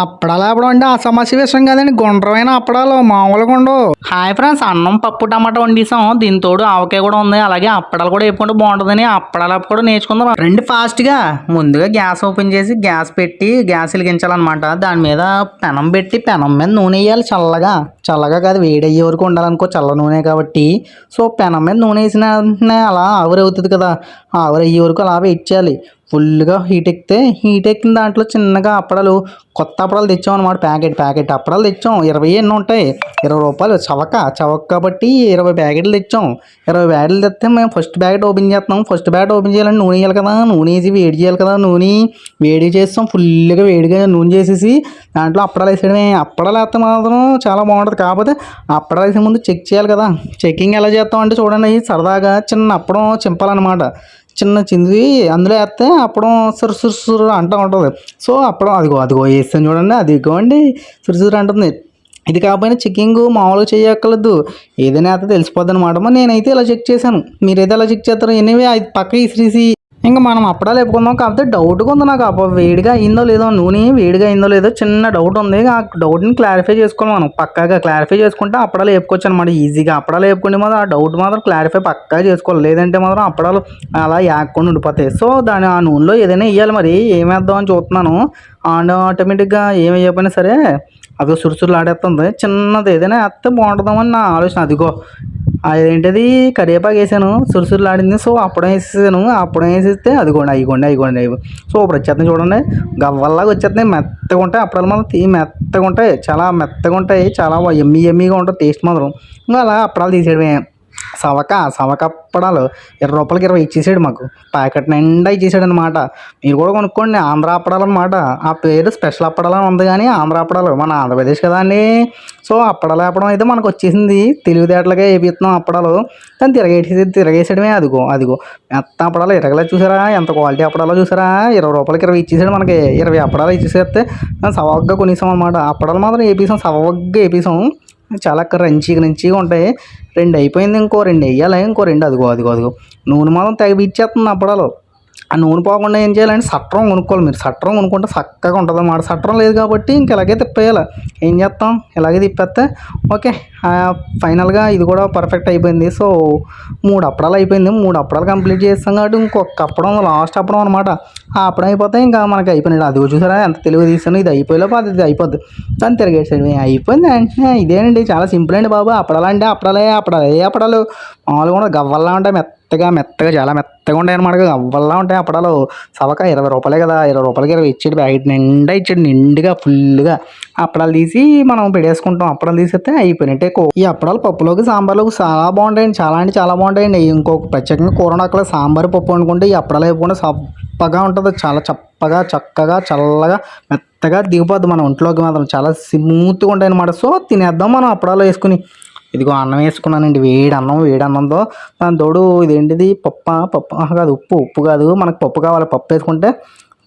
అప్పడాలు అప్పుడు అంటే ఆ సమస్య విషయం కదండి. గుండ్రమైన అప్పడాలు మామూలుగా ఉండవు. హాయ్ ఫ్రెండ్స్ అన్నం పప్పు టమాటా వండిసాం. దీని తోడు ఆవకాయ కూడా ఉంది. అలాగే అప్పడాలు కూడా వేపుకుంటే బాగుంటుందని అప్పడాలు అప్పు కూడా నేర్చుకుందాం. రెండు ఫాస్ట్గా. ముందుగా గ్యాస్ ఓపెన్ చేసి గ్యాస్ పెట్టి గ్యాస్ వెలిగించాలన్నమాట. దాని మీద పెనం పెట్టి పెనం మీద నూనె వేయాలి చల్లగా. చల్లగా కాదు వేడి అయ్యే వరకు ఉండాలనుకో చల్ల నూనె కాబట్టి. సో పెనం మీద నూనె వేసిన అలా ఆవిరి అవుతుంది కదా. ఆవిరి అయ్యే వరకు అలా వెయిట్ చేయాలి. ఫుల్గా హీట్ ఎక్కితే హీట్ ఎక్కిన దాంట్లో చిన్నగా అప్పడాలు కొత్త అప్పడాలు తెచ్చాం అనమాట ప్యాకెట్ ప్యాకెట్. అప్పడాలు తెచ్చాం. ఇరవై ఎన్ని ఉంటాయి. ఇరవై రూపాయలు. చవక చవక కాబట్టి ఇరవై ప్యాకెట్లు తెచ్చాం. ఇరవై ప్యాకెట్లు తెస్తే మేము ఫస్ట్ ప్యాకెట్ ఓపెన్ చేస్తాం ఫస్ట్ ప్యాకెట్ ఓపెన్ చేయాలంటే నూనె వేయాలి కదా. నూనె వేసి వేడి చేయాలి కదా. నూనె వేడి చేస్తాం. ఫుల్గా వేడిగా నూనె చేసేసి దాంట్లో అప్పడాలు వేసేయడమే. అప్పడాలు వేస్తే మాత్రం చాలా బాగుంటుంది. కాకపోతే అప్పడాలు వేసే ముందు చెక్ చేయాలి కదా. చెక్కింగ్ ఎలా చేస్తాం అంటే చూడండి. సరదాగా చిన్న అప్పడం చింపాలన్నమాట చిన్న చింది అందులో వేస్తే అప్పడం సురు సురు సురు అంటూ ఉంటుంది. సో అప్పడం అదిగో అదిగో వేస్తాను చూడండి అదిగో అండి సురు సురు అంటుంది. ఇది కాకపోయినా చెక్కింగ్ మామూలుగా చేయక్కర్లేదు. ఏదైనా అయితే తెలిసిపోద్ది అనమాట నేనైతే ఇలా చెక్ చేశాను. మీరైతే ఎలా చెక్ చేస్తారు? ఎనివే అది పక్క ఇసిరిసి ఇంకా మనం అప్పడాలు వేపుకుందాం కాకపోతే డౌట్గా ఉంది నాకు. అప్ప వేడిగా అయిందో లేదో నూనె వేడిగా అయిందో లేదో చిన్న డౌట్ ఉంది. ఆ డౌట్ని క్లారిఫై చేసుకోవాలి మనం. పక్కాగా క్లారిఫై చేసుకుంటే అప్పడాలు వేపుకోవచ్చు అనమాట ఈజీగా అప్పడాలు వేపుకుంటే మాత్రం ఆ డౌట్ మాత్రం క్లారిఫై పక్కా చేసుకోవాలి. లేదంటే మాత్రం అప్పడాలు అలా యాక్కుండా ఉండిపోతాయి. సో దాని ఆ నూనెలో ఏదైనా వేయాలి మరి. ఏం వేద్దాం అని చూస్తున్నాను. అండ్ ఆటోమేటిక్గా ఏం వేయకపోయినా సరే అదో సురుసురులు ఆడేస్తుంది చిన్నది ఏదైనా వేస్తే బాగుంటుందామని నా ఆలోచన. అదిగో అదేంటిది? కరివేపాకు వేసాను. సురుసురులు ఆడింది సో అప్పుడే వేసేసాను. అప్పుడే వేసేస్తే అదిగోండి అయిగోండి అయిగోండి అవి సో ఇప్పుడు వచ్చేస్తుంది చూడండి. గవ్వల్లాగా వచ్చేస్తున్నాయి. మెత్తగా ఉంటాయి. అప్పుడు మాత్రం తీ మెత్తగా ఉంటాయి. చాలా మెత్తగా ఉంటాయి. చాలా ఎమ్మి ఎమ్మిగా ఉంటుంది టేస్ట్ మాత్రం. ఇంకా అలా అప్పడాలు తీసేయడమే. సవక సవక అప్పడాలు ఇరవై రూపాయలకి ఇరవై ఇచ్చేసాడు మాకు. ప్యాకెట్ నిండా ఇచ్చేసాడు అనమాట మీరు కూడా కొనుక్కోండి ఆంధ్ర అప్పడాలు అనమాట ఆ పేరు స్పెషల్ అప్పడాలు అని ఉంది కానీ ఆంధ్ర అప్పడాలు మన ఆంధ్రప్రదేశ్ కదా అండి. సో అప్పడాలు వేపడం అయితే మనకు వచ్చేసింది. తెలివితేటలుగా వేపిస్తున్నాం అప్పడాలు. దాన్ని తిరగేసి తిరగేసేయడమే అదిగో అదిగో. మెత్త అప్పడాలు ఇరగలే చూసారా? ఎంత క్వాలిటీ అప్పడాలో చూసారా? ఇరవై రూపాయలకి ఇరవై ఇచ్చేసాడు మనకి. ఇరవై అప్పడాలు ఇచ్చేసేస్తే సవగ్గా కొనేసాం అనమాట అప్పడాలు మాత్రం వేపేసాం సవగ్గా వేపేసాం చాలా క్రంచీగా రంచిగా ఉంటాయి. రెండు అయిపోయింది ఇంకో రెండు వేయాలి ఇంకో రెండు అదిగో అదిగో అదిగో. నూనె మాత్రం తెగ ఇచ్చేస్తుంది అప్పడాలు ఆ నూనె పోకుండా ఏం చేయాలంటే సట్రం కొనుక్కోవాలి మీరు. సట్రం కొనుక్కుంటే చక్కగా ఉంటుంది అన్నమాట సట్రం లేదు కాబట్టి ఇంక ఇలాగే తిప్పేయాలి. ఏం చేస్తాం? ఇలాగే తిప్పేస్తే ఓకే. ఫైనల్గా ఇది కూడా పర్ఫెక్ట్ అయిపోయింది. సో మూడు అప్పడాలు అయిపోయింది. మూడు అప్పడాలు కంప్లీట్ చేస్తాం కాబట్టి ఇంకొక అప్పడం లాస్ట్ అప్పడం అనమాట ఆ అప్పడం అయిపోతే ఇంకా మనకి అయిపోయినాడు అది చూసారా? ఎంత తెలుగు తీసాను. ఇది అయిపోయేలోపు అది ఇది అయిపోద్ది. దాన్ని తిరిగేసాడు అయిపోయింది? వెంటనే ఇదేనండి. చాలా సింపుల్ అండి బాబు. అప్పడాలు అంటే అప్పడాలే అప్పడాలు అప్పడాలు. మామూలుగా కూడా గవ్వల్లా ఉంటాయి. మెత్త మెత్తగా మెత్తగా చాలా మెత్తగా ఉంటాయి అనమాట అవ్వల్లా ఉంటాయి అప్పడాలు. సవక ఇరవై రూపాయలే కదా. ఇరవై రూపాయలకి ఇరవై ఇచ్చాడు ప్యాకెట్ నిండా ఇచ్చాడు నిండుగా ఫుల్గా అప్పడాలు తీసి మనం పెడేసుకుంటాం. అప్పడాలు తీసేస్తే అయిపోయినట్టే కో ఈ అప్పడాలు పప్పులోకి సాంబార్లోకి చాలా బాగుంటాయండి. చాలా అంటే చాలా బాగుంటాయండి. ఇంకొక ప్రత్యేకంగా కూర అక్కడ సాంబార్ పప్పు అనుకుంటే ఈ అప్పడాలు అయిపోకుండా చప్పగా ఉంటుంది. చాలా చప్పగా చక్కగా చల్లగా మెత్తగా దిగిపోద్ది మన ఒంట్లోకి మాత్రం. చాలా స్మూత్గా ఉంటాయి అనమాట సో తినేద్దాం మనం అప్పడాలు వేసుకుని. ఇదిగో అన్నం వేసుకున్నానండి. వేడి అన్నం వేడి అన్నంతో దాని తోడు ఇదేంటిది? పప్ప పప్పు. కాదు ఉప్పు. ఉప్పు కాదు మనకు పప్పు కావాలి. పప్పు వేసుకుంటే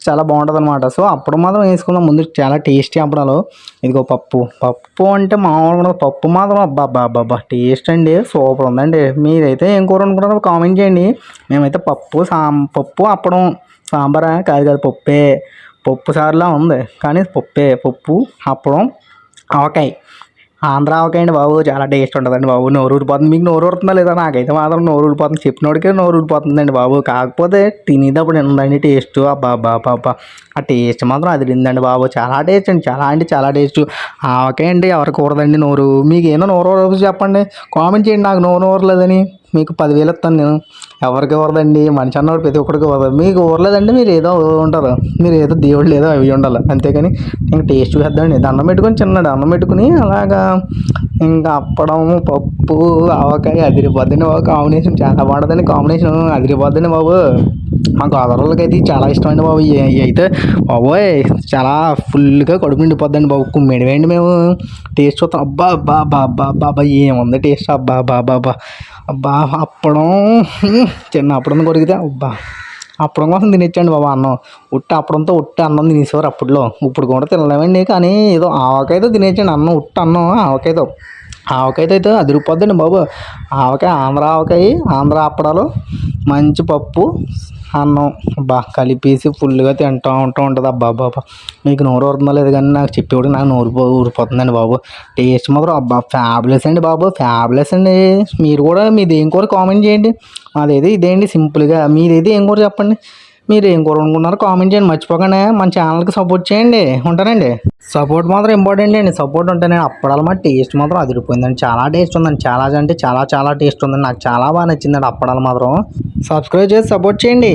చాలా బాగుంటుంది అనమాట సో అప్పుడు మాత్రం వేసుకుందాం. ముందు చాలా టేస్టీ అప్పడాలు. ఇదిగో పప్పు. పప్పు అంటే మామూలుగా పప్పు మాత్రం అబ్బా అబ్బా అబ్బా అబ్బా. టేస్ట్ అండి. సూపర్ ఉందండి. మీరైతే ఏం కూర అనుకుంటారో కామెంట్ చేయండి. మేమైతే పప్పు సాం పప్పు అప్పడం సాంబారా? కాదు కాదు పప్పే. పప్పు సార్లా ఉంది. కానీ పప్పే. పప్పు అప్పడం ఆవకాయ. ఆంధ్ర ఆవకాయ అండి బాబు? చాలా టేస్ట్ ఉంటుందండి బాబు. నోరు ఊరిపోతుంది మీకు నోరు ఊరుతుందా లేదా? నాకైతే మాత్రం నోరు ఊరిపోతుంది చెప్పినోడికే నోరు ఊరిపోతుందండి బాబు. కాకపోతే తినేటప్పుడు ఉందండి టేస్ట్ అబ్బా అబ్బా ఆ టేస్ట్ మాత్రం అది తిందండి బాబు. చాలా టేస్ట్ అండి. చాలా అంటే చాలా టేస్ట్ ఆవకాయ అండి ఎవరికి ఊరదండి నోరు? మీకు ఏమో నోరు ఊరదు చెప్పండి. కామెంట్ చేయండి నాకు. నోరు ఊరలేదని మీకు పదివేలు ఇస్తాను నేను. ఎవరికి వరదండి మనిషి అన్నవాడు ప్రతి ఒక్కరికి ఊరదు మీకు ఊరలేదండి మీరు ఏదో ఉంటారు. మీరు ఏదో దేవుడు లేదో అవి ఉండాలి. అంతేకాని ఇంకా టేస్ట్ చేద్దామండి దండం పెట్టుకొని చిన్న దండం పెట్టుకుని అలాగా ఇంకా అప్పడం పప్పు ఆవకాయ అదిరిపోద్దండి బాబు. కాంబినేషన్ చాలా బాగుంటుందండి. కాంబినేషన్ అదిరిపోద్దండి బాబు. మా గోదావరిలోకి అయితే చాలా ఇష్టం అండి బాబు అయితే బాబోయ్ చాలా ఫుల్గా కడుపు నిండిపోద్దండి బాబు. కుమ్మిడివేయండి మేము. టేస్ట్ చూస్తాం అబ్బా అబ్బా అబ్బా అబ్బా అబ్బా అబ్బా ఏముంది టేస్ట్? అబ్బా అబ్బా అబ్బా అబ్బా. అబ్బా అప్పడం. చిన్న అప్పడం కొరికితే అబ్బా. అప్పడం కోసం తినేచ్చండి బాబా అన్నం. ఉట్టి అప్పడంతో ఉట్టి అన్నం తినేసేవారు అప్పట్లో. ఇప్పుడు కూడా తినలేమండి కానీ ఏదో ఆవకాయతో తినేచ్చండి అన్నం ఉట్టి అన్నం ఆవకాయతో. ఆవకాయతో అయితే అదిరిపోద్దండి బాబు. ఆవకాయ ఆంధ్ర ఆవకాయ ఆంధ్ర అప్పడాలు మంచి పప్పు అన్నం. బా కలిపేసి ఫుల్గా తింటూ ఉంటూ ఉంటుంది. అబ్బా బాబా మీకు నోరు ఊరుతుందో లేదు కానీ నాకు చెప్పేవాడు నాకు నోరు ఊరిపోతుందండి బాబు. టేస్ట్ మాత్రం అబ్బా ఫ్యాబులెస్ అండి బాబు ఫ్యాబులెస్ అండి. మీరు కూడా మీది ఏం కూర కామెంట్ చేయండి. మాదేది ఇదేంటి సింపుల్గా మీదేది ఏం కూర చెప్పండి? మీరు ఏం కూర వండుకున్నారో కామెంట్ చేయండి మర్చిపోకండి. మన ఛానల్కి సపోర్ట్ చేయండి. ఉంటానండి సపోర్ట్ మాత్రం ఇంపార్టెంట్ అండి. సపోర్ట్ ఉంటేనే అప్పడాలు మా టేస్ట్ మాత్రం అదిరిపోయిందండి. చాలా టేస్ట్ ఉందండి. చాలా అంటే చాలా చాలా టేస్ట్ ఉందండి. నాకు చాలా బాగా నచ్చిందండి అప్పడాలు మాత్రం. సబ్స్క్రైబ్ చేసి సపోర్ట్ చేయండి.